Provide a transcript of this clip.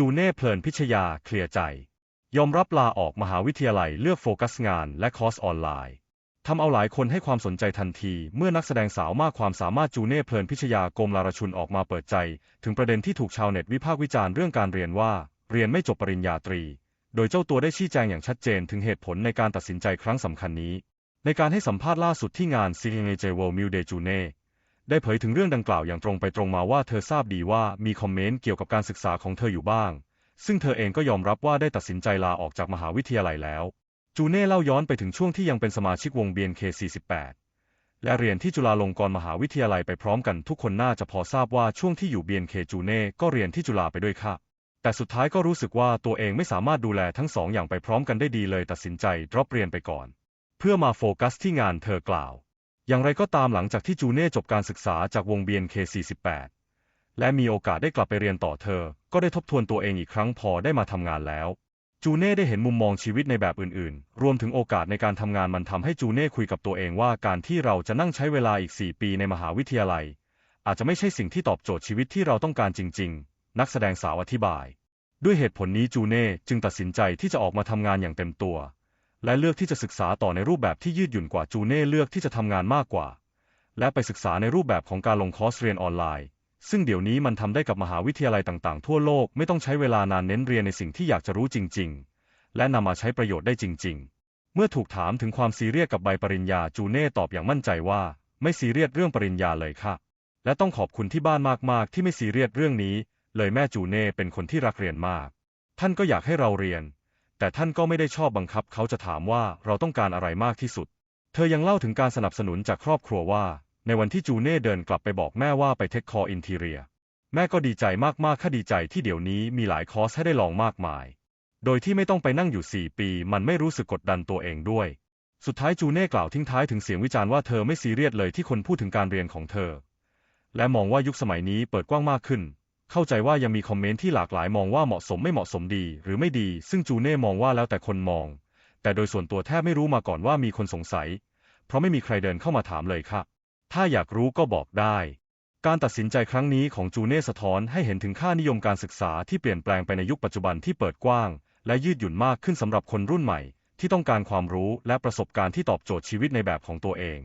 จูเน่เพลินพิชยาเคลียร์ใจ ยอมรับลาออกมหาวิทยาลัยเลือกโฟกัสงานและคอร์สออนไลน์ทำเอาหลายคนให้ความสนใจทันที เมื่อนักแสดงสาวมากความสามารถจูเน่เพลินพิชยาโกมลารชุนออกมาเปิดใจ ถึงประเด็นที่ถูกชาวเน็ตวิพากษ์วิจารณ์เรื่องการเรียนว่า เรียนไม่จบปริญญาตรี โดยเจ้าตัวได้ชี้แจงอย่างชัดเจนถึงเหตุผลในการตัดสินใจครั้งสำคัญนี้ ในการให้สัมภาษณ์ล่าสุดที่งาน c n j World m u de June ได้เผยถึงเรื่องดังกล่าวอย่างตรงไปตรงมาว่าเธอทราบดีว่ามีคอมเมนต์เกี่ยวกับการศึกษาของเธออยู่บ้าง ซึ่งเธอเองก็ยอมรับว่าได้ตัดสินใจลาออกจากมหาวิทยาลัยแล้ว จูเน่เล่าย้อนไปถึงช่วงที่ยังเป็นสมาชิกวง BNK48 และเรียนที่จุฬาลงกรณ์มหาวิทยาลัยไปพร้อมกันทุกคนน่าจะพอทราบว่าช่วงที่อยู่ BNK จูเน่ก็เรียนที่จุฬาไปด้วยค่ะ แต่สุดท้ายก็รู้สึกว่าตัวเองไม่สามารถดูแลทั้งสองอย่างไปพร้อมกันได้ดีเลยตัดสินใจดรอปเรียนไปก่อน เพื่อมาโฟกัสที่งานเธอกล่าว อย่างไรก็ตามหลังจากที่จูเน่จบการศึกษาจากวง BNK48 และมีโอกาสได้กลับไปเรียนต่อเธอ ก็ได้ทบทวนตัวเองอีกครั้งพอได้มาทำงานแล้ว จูเน่ได้เห็นมุมมองชีวิตในแบบอื่นๆ รวมถึงโอกาสในการทำงานมันทำให้จูเน่คุยกับตัวเองว่าการที่เราจะนั่งใช้เวลาอีก 4 ปีในมหาวิทยาลัย อาจจะไม่ใช่สิ่งที่ตอบโจทย์ชีวิตที่เราต้องการจริง ๆ นักแสดงสาวอธิบาย ด้วยเหตุผลนี้จูเน่จึงตัดสินใจที่จะออกมาทำงานอย่างเต็มตัว และเลือกที่จะศึกษาต่อในรูปแบบที่ยืดหยุ่นกว่าจูเน่เลือกที่จะทำงานมากกว่า และไปศึกษาในรูปแบบของการลงคอร์สเรียนออนไลน์ ซึ่งเดี๋ยวนี้มันทำได้กับมหาวิทยาลัยต่างๆ ทั่วโลกไม่ต้องใช้เวลานานเน้นเรียนในสิ่งที่อยากจะรู้จริง ๆ และนำมาใช้ประโยชน์ได้จริง ๆ เมื่อถูกถามถึงความซีเรียสกับใบปริญญาจูเน่ตอบอย่างมั่นใจว่า ไม่ซีเรียสเรื่องปริญญาเลยค่ะ และต้องขอบคุณที่บ้านมากๆ ที่ไม่ซีเรียสเรื่องนี้ เลยแม่จูเน่เป็นคนที่รักเรียนมาก ท่านก็อยากให้เราเรียน แต่ท่านก็ไม่ได้ชอบบังคับเขาจะถามว่าเราต้องการอะไรมากที่สุด เธอยังเล่าถึงการสนับสนุนจากครอบครัวว่า ในวันที่จูเน่เดินกลับไปบอกแม่ว่าไปเทคคอร์อินทีเรีย แม่ก็ดีใจมากๆ ค่าดีใจที่เดี๋ยวนี้มีหลายคอร์สให้ได้ลองมากมาย โดยที่ไม่ต้องไปนั่งอยู่ 4 ปี มันไม่รู้สึกกดดันตัวเองด้วย สุดท้ายจูเน่กล่าวทิ้งท้ายถึงเสียงวิจารณ์ว่าเธอไม่ซีเรียสเลยที่คนพูดถึงการเรียนของเธอ และมองว่ายุคสมัยนี้เปิดกว้างมากขึ้น เข้าใจว่ายังมีคอมเมนต์ที่หลากหลายมองว่าเหมาะสมไม่เหมาะสมดี หรือไม่ดี ซึ่งจูเน่มองว่าแล้วแต่คนมอง แต่โดยส่วนตัวแทบไม่รู้มาก่อนว่ามีคนสงสัย เพราะไม่มีใครเดินเข้ามาถามเลยค่ะ ถ้าอยากรู้ก็บอกได้ การตัดสินใจครั้งนี้ของจูเน่สะท้อนให้เห็นถึงค่านิยมการศึกษาที่เปลี่ยนแปลงไปในยุคปัจจุบันที่เปิดกว้าง และยืดหยุ่นมากขึ้นสำหรับคนรุ่นใหม่ ที่ต้องการความรู้และประสบการณ์ที่ตอบโจทย์ชีวิตในแบบของตัวเอง